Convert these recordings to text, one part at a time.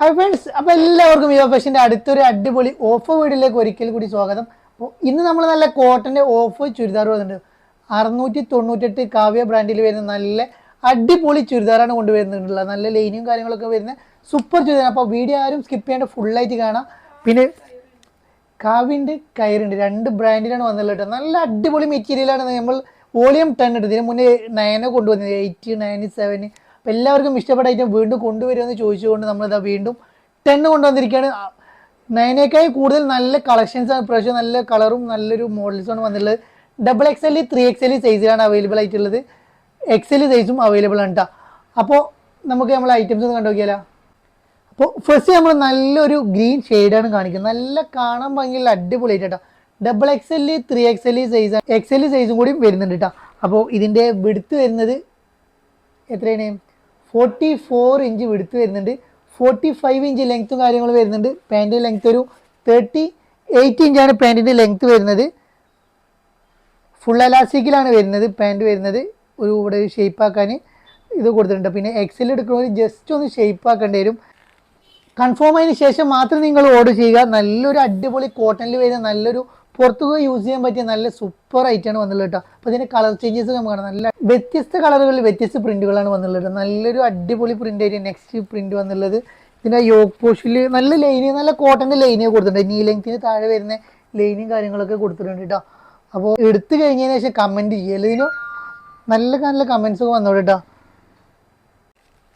Hi friends അപ്പോൾ എല്ലാവർക്കും യുവ ഫാഷന്റെ അടുത്തൊരു അടിപൊളി ഓഫ് വീഡിയോയിലേക്ക് ഒരിക്കൽ കൂടി സ്വാഗതം. അപ്പോൾ ഇന്ന് നമ്മൾ നല്ല കോട്ടന്റെ ഓഫ് ചുരിദാർ വന്നിട്ടുണ്ട്. അറുന്നൂറ്റി തൊണ്ണൂറ്റെട്ട് കാവ്യ ബ്രാൻഡിൽ വരുന്ന നല്ല അടിപൊളി ചുരിദാറാണ് കൊണ്ടുവരുന്നുള്ളത്. നല്ല ലൈനും കാര്യങ്ങളൊക്കെ വരുന്ന സൂപ്പർ ചുരിദാർ അപ്പോൾ വീഡിയോ ആരും സ്കിപ്പ് ചെയ്യാണ്ട് ഫുള്ളായിട്ട് കാണാം. പിന്നെ കാവിന്റെ കയറുണ്ട്. രണ്ട് ബ്രാൻഡിലാണ് വന്നിട്ടുള്ളത് നല്ല അടിപൊളി മെറ്റീരിയലാണ് നമ്മൾ വോളിയം ടെൻ ഉണ്ട് ഇതിന് മുന്നേ നയനോ കൊണ്ടുവന്നത് എയ്റ്റ് നയൻ സെവൻ എല്ലാവർക്കും ഇഷ്ടപ്പെട്ട ഐറ്റം വീണ്ടും കൊണ്ടുവരുമെന്ന് ചോദിച്ചുകൊണ്ട് നമ്മളിതാ വീണ്ടും ടെൻ കൊണ്ടുവന്നിരിക്കുകയാണ്. നയനേക്കായി കൂടുതൽ നല്ല കളക്ഷൻസ് ആണ്. പ്രാവശ്യം നല്ല കളറും നല്ലൊരു മോഡൽസുമാണ് വന്നിട്ടുള്ളത്. Double X L three X L സൈസിലാണ് അവൈലബിൾ ആയിട്ടുള്ളത്. എക്സ് എൽ സൈസും അവൈലബിൾ ആണ് കേട്ടോ അപ്പോൾ നമുക്ക് നമ്മൾ ഐറ്റംസ് ഒന്ന് കണ്ടു നോക്കിയാലോ അപ്പോൾ ഫസ്റ്റ് നമ്മൾ നല്ലൊരു ഗ്രീൻ ഷെയ്ഡാണ് കാണിക്കുന്നത്. നല്ല കാണാൻ ഭംഗിയുള്ള അടിപൊളിയായിട്ട് കേട്ടോ double X L three X L size X L സൈസും കൂടി വരുന്നുണ്ട് കേട്ടോ അപ്പോൾ ഇതിന്റെ വിടുത്ത് വരുന്നത് എത്രയാണ്? ഫോർട്ടി ഫോർ ഇഞ്ച് വിടുത്ത് വരുന്നുണ്ട്. ഫോർട്ടി ഫൈവ് ഇഞ്ച് ലെങ്ത്തും കാര്യങ്ങളും വരുന്നുണ്ട്. പാന്റിന്റെ ലെങ്ത് ഒരു തേർട്ടി എയ്റ്റ് ഇഞ്ചാണ് പാന്റിന്റെ ലെങ്ത്ത് വരുന്നത്. ഫുൾ അലാസ്റ്റിക്കിലാണ് വരുന്നത് പാന്റ് വരുന്നത്. ഒരു ഇവിടെ ഒരു ഷേപ്പ് ആക്കാൻ ഇത് കൊടുത്തിട്ടുണ്ട്. പിന്നെ എക്സൽ എടുക്കുന്നവർ ജസ്റ്റ് ഒന്ന് ഷേപ്പ് ആക്കേണ്ടി വരും. കൺഫേം ആയതിനു ശേഷം മാത്രം നിങ്ങൾ ഓർഡർ ചെയ്യുക. നല്ലൊരു അടിപൊളി കോട്ടണിൽ വരുന്ന നല്ലൊരു പുറത്തു പോയി യൂസ് ചെയ്യാൻ പറ്റിയ നല്ല സൂപ്പർ ഐറ്റാണ് വന്നുള്ളത് കേട്ടോ. അപ്പോൾ ഇതിന്റെ കളർ ചേഞ്ചസ് നമുക്ക് കാണാം. നല്ല വ്യത്യസ്ത കളറുകളിൽ വ്യത്യസ്ത പ്രിന്റുകളാണ് വന്നുള്ളത് നല്ലൊരു അടിപൊളി പ്രിന്റ് ആയിട്ട് നെക്സ്റ്റ് പ്രിന്റ് വന്നുള്ളത് ഇതിന്റെ യോഗ് പോഷിൽ നല്ല ലൈന് നല്ല കോട്ടന്റെ ലൈന് കൊടുത്തിട്ടുണ്ട്. നീ ലെങ്ത്തിന് താഴെ വരുന്ന ലൈനും കാര്യങ്ങളൊക്കെ കൊടുത്തിട്ടുണ്ട് കേട്ടോ. അപ്പോൾ എടുത്തു കഴിഞ്ഞതിന് ശേഷം കമന്റ് ചെയ്യുക. ഇതിനും നല്ല നല്ല കമൻസ് വന്നോളൂ കേട്ടോ.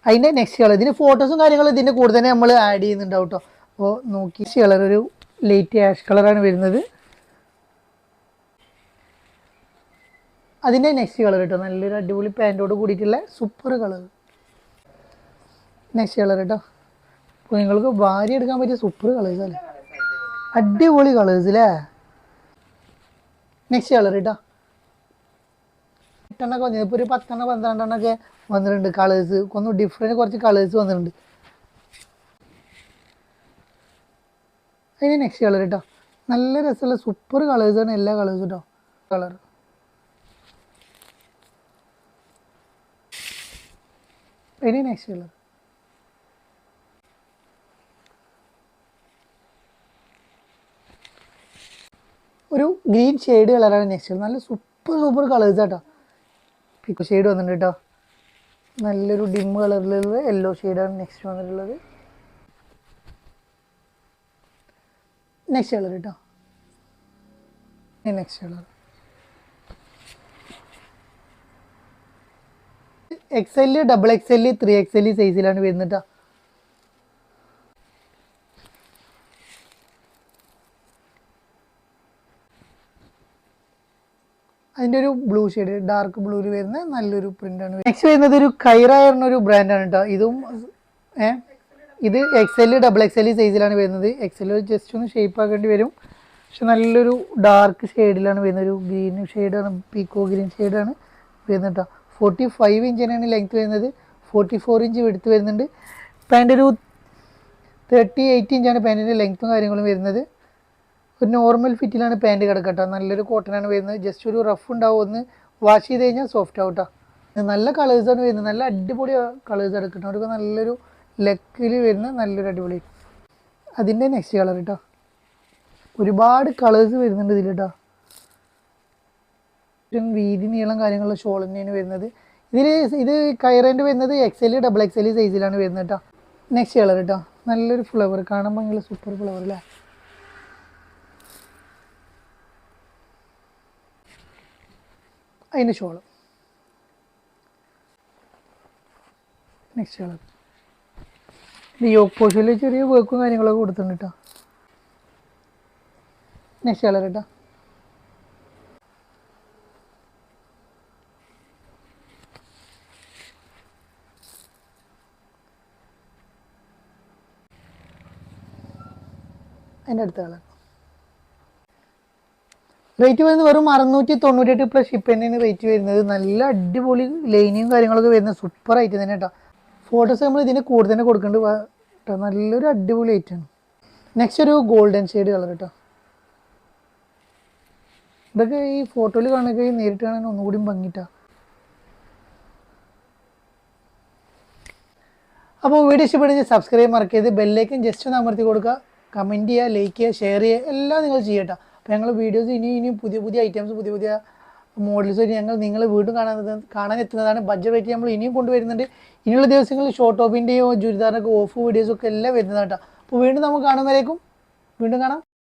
അതിന്റെ നെക്സ്റ്റ് കളർ ഇതിന് ഫോട്ടോസും കാര്യങ്ങളും ഇതിന്റെ കൂടെ തന്നെ നമ്മൾ ആഡ് ചെയ്യുന്നുണ്ടാവും കേട്ടോ. അപ്പോൾ നോക്കി കളർ ഒരു ലൈറ്റ് ആഷ് കളറാണ് വരുന്നത്. അതിന്റെ നെക്സ്റ്റ് കളർ കേട്ടോ. നല്ലൊരു അടിപൊളി പാന്റോട് കൂടിയിട്ടുള്ള സൂപ്പർ കളർ നെക്സ്റ്റ് കളർ കേട്ടോ. അപ്പോൾ നിങ്ങൾക്ക് ഭാര്യ എടുക്കാൻ പറ്റിയ സൂപ്പർ കളേഴ്സ് അല്ലേ? അടിപൊളി കളേഴ്സ് അല്ലേ നെക്സ്റ്റ് കളർ കേട്ടോ. എട്ടെണ്ണൊക്കെ വന്നിട്ടുണ്ട് ഇപ്പോൾ ഒരു പത്തെണ്ണം പന്ത്രണ്ടെണ്ണൊക്കെ വന്നിട്ടുണ്ട് കളേഴ്സ് ഒന്ന് ഡിഫറെന്റ് കുറച്ച് കളേഴ്സ് വന്നിട്ടുണ്ട്. അതിന് നെക്സ്റ്റ് കളർ കേട്ടോ നല്ല രസമുള്ള സൂപ്പർ കളേഴ്സ് ആണ് എല്ലാ കളേഴ്സും കേട്ടോ കളർ അതിന് നെക്സ്റ്റ് കളർ ഒരു ഗ്രീൻ ഷെയ്ഡ് കളറാണ് നെക്സ്റ്റ് നല്ല സൂപ്പർ സൂപ്പർ കളേഴ്സ് കേട്ടോ പിക്കോ ഷെയ്ഡ് വന്നിട്ടുണ്ട് കേട്ടോ നല്ലൊരു ഡിം കളറിലുള്ള യെല്ലോ ഷെയ്ഡാണ് നെക്സ്റ്റ് വന്നിട്ടുള്ളത്. നെക്സ്റ്റ് കളർ കേട്ടോ next colour X L double X L three X L സൈസിലാണ് വരുന്നത് കേട്ടോ അതിന്റെ ഒരു ബ്ലൂ ഷെയ്ഡ് ഡാർക്ക് ബ്ലൂവിൽ വരുന്ന നല്ലൊരു പ്രിന്റാണ് നെക്സ്റ്റ് വരുന്നത് ഒരു കൈറ എന്നൊരു ബ്രാൻഡാണ് കേട്ടോ ഇതും ഏ ഇത് X L double X L സൈസിലാണ് വരുന്നത്. എക്സ് എൽ ജസ്റ്റ് ഒന്ന് ഷേപ്പ് ആക്കേണ്ടി വരും. പക്ഷെ നല്ലൊരു ഡാർക്ക് ഷെയ്ഡിലാണ് വരുന്നത്. ഒരു ഗ്രീൻ ഷെയ്ഡാണ് പീക്കോ ഗ്രീൻ ഷെയ്ഡാണ് വരുന്നത് കേട്ടോ ഫോർട്ടി ഫൈവ് ഇഞ്ചിനാണ് ലെങ്ത് വരുന്നത്. ഫോർട്ടി ഫോർ ഇഞ്ച് എടുത്ത് വരുന്നുണ്ട്. പാന്റ് ഒരു തേർട്ടി എയ്റ്റ് ഇഞ്ചാണ് പാന്റിന്റെ ലെങ്ത്തും കാര്യങ്ങളും വരുന്നത്. ഒരു നോർമൽ ഫിറ്റിലാണ് പാന്റ് കിടക്കട്ടോ. നല്ലൊരു കോട്ടനാണ് വരുന്നത്. ജസ്റ്റ് ഒരു റഫ് ഉണ്ടാവും. ഒന്ന് വാഷ് ചെയ്ത് കഴിഞ്ഞാൽ സോഫ്റ്റ് ആവട്ടോ. നല്ല കളേഴ്സാണ് വരുന്നത്. നല്ല അടിപൊളി കളേഴ്സ് എടുക്കണം അവർക്ക് നല്ലൊരു ലെക്കിൽ വരുന്ന നല്ലൊരു അടിപൊളി. അതിന്റെ നെക്സ്റ്റ് കളർ കേട്ടോ ഒരുപാട് കളേഴ്സ് വരുന്നുണ്ട് ഇതിൽ കേട്ടോ വീതി നീളം കാര്യങ്ങളുള്ള ഷോൾ തന്നെയാണ് വരുന്നത്. ഇതിൽ ഇത് കയറേന്റെ വരുന്നത് X L double X L സൈസിലാണ് വരുന്നത് കേട്ടോ നെക്സ്റ്റ് കളർ കേട്ടോ നല്ലൊരു ഫ്ലവർ കാണാൻ ഭയങ്കര സൂപ്പർ ഫ്ലവർ അല്ലേ അതിന്റെ ഷോൾ. നെക്സ്റ്റ് കളർ ഇത് യോക്ക് പോഷയിൽ ചെറിയ വർക്കും കാര്യങ്ങളൊക്കെ കൊടുത്തിട്ടുണ്ട് കേട്ടോ നെക്സ്റ്റ് കളർ കേട്ടോ അതിന്റെ അടുത്ത കളർ റേറ്റ് വരുന്നത് വെറും അറുന്നൂറ്റി തൊണ്ണൂറ്റെട്ട് പ്ലസ് ഷിപ്പ് തന്നെയാണ് റേറ്റ് വരുന്നത്. നല്ല അടിപൊളി ലൈനിയും കാര്യങ്ങളൊക്കെ വരുന്നത്. സൂപ്പർ ഐറ്റം തന്നെ കേട്ടോ ഫോട്ടോസ് നമ്മൾ ഇതിന് കൂടുതൽ തന്നെ കൊടുക്കേണ്ടത് നല്ലൊരു അടിപൊളി ഐറ്റമാണ് നെക്സ്റ്റ് ഒരു ഗോൾഡൻ ഷെയ്ഡ് കളർ കേട്ടോ ഇതൊക്കെ ഈ ഫോട്ടോയിൽ കാണുക നേരിട്ട് കാണാൻ ഒന്നുകൂടി ഭംഗിട്ടാ. അപ്പോൾ വീഡിയോ ഇഷ്ടപ്പെടുന്ന സബ്സ്ക്രൈബ് മറക്കരുത്. ബെല്ലേക്കും ജസ്റ്റ് ഒന്ന് അമർത്തി കൊടുക്കുക. കമന്റ് ചെയ്യുക ലൈക്ക് ചെയ്യുക ഷെയർ ചെയ്യുക. എല്ലാം നിങ്ങൾ ചെയ്യട്ടോ. അപ്പോൾ ഞങ്ങൾ വീഡിയോസ് ഇനി ഇനിയും പുതിയ പുതിയ ഐറ്റംസ് പുതിയ പുതിയ മോഡൽസ് ഞങ്ങൾ നിങ്ങൾ വീണ്ടും കാണാൻ കാണാൻ എത്തുന്നതാണ്. ബഡ്ജറ്റ് റേറ്റ് നമ്മൾ ഇനിയും കൊണ്ടുവരുന്നുണ്ട്. ഇനിയുള്ള ദിവസങ്ങളിൽ ഷോർട്ട് ടോപ്പിന്റെയോ ചുരിദാറിന്റെയൊക്കെ ഓഫ് വീഡിയോസൊക്കെ എല്ലാം വരുന്നതാണ് കേട്ടോ. അപ്പോൾ വീണ്ടും നമുക്ക് കാണുന്നവരേക്കും വീണ്ടും കാണാം.